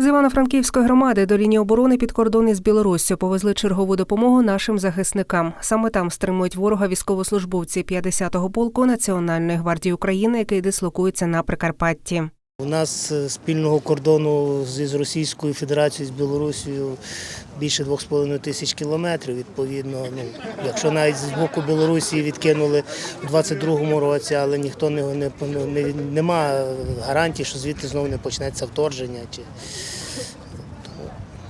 З Івано-Франківської громади до лінії оборони під кордони з Білоруссю повезли чергову допомогу нашим захисникам. Саме там стримують ворога військовослужбовці 50-го полку Національної гвардії України, який дислокується на Прикарпатті. У нас е, спільного кордону з Російською Федерацією, з Білорусією більше 2,5 тисяч кілометрів. Відповідно, ну, якщо навіть з боку Білорусі відкинули у 22-му році, але ніхто не, не, не, нема гарантій, що звідти знову не почнеться вторження. Чи,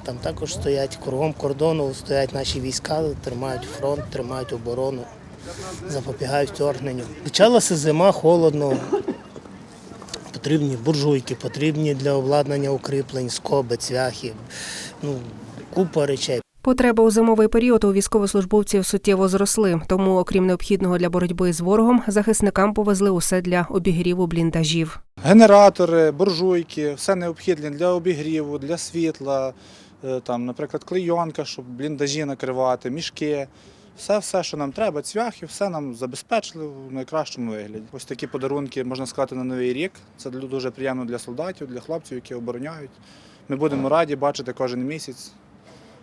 там також стоять кругом кордону, стоять наші війська, тримають фронт, тримають оборону, запобігають вторгненню. Почалася зима, холодно. Потрібні буржуйки, потрібні для обладнання укріплень, скоби, цвяхи, ну, купа речей. Потреби у зимовий період у військовослужбовців суттєво зросли. Тому, окрім необхідного для боротьби з ворогом, захисникам повезли усе для обігріву бліндажів. Генератори, буржуйки, все необхідне для обігріву, для світла, е, там, наприклад, клейонка, щоб бліндажі накривати, мішки. Все, все, що нам треба, цвяхи, все нам забезпечили в найкращому вигляді. Ось такі подарунки можна сказати на новий рік. Це дуже приємно для солдатів, для хлопців, які обороняють. Ми будемо раді бачити кожен місяць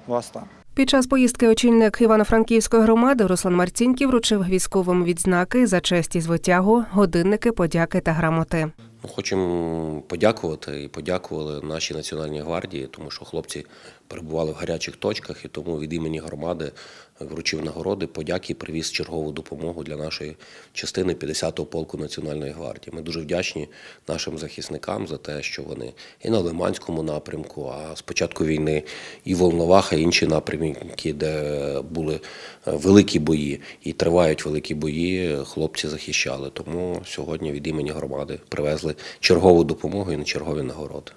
вас там. Під час поїздки очільник Івано-Франківської громади Руслан Марцінків вручив військовим відзнаки за честь і звитягу, годинники, подяки та грамоти. Хочемо подякувати і подякували нашій Національній гвардії, тому що хлопці перебували в гарячих точках, і тому від імені громади вручив нагороди, подяки привіз чергову допомогу для нашої частини 50-го полку Національної гвардії. Ми дуже вдячні нашим захисникам за те, що вони і на Лиманському напрямку, а з початку війни і Волноваха, і інші напрямки, де були е, великі бої і тривають великі бої, хлопці захищали. Тому сьогодні від імені громади привезли чергову допомогу і на чергові нагороди.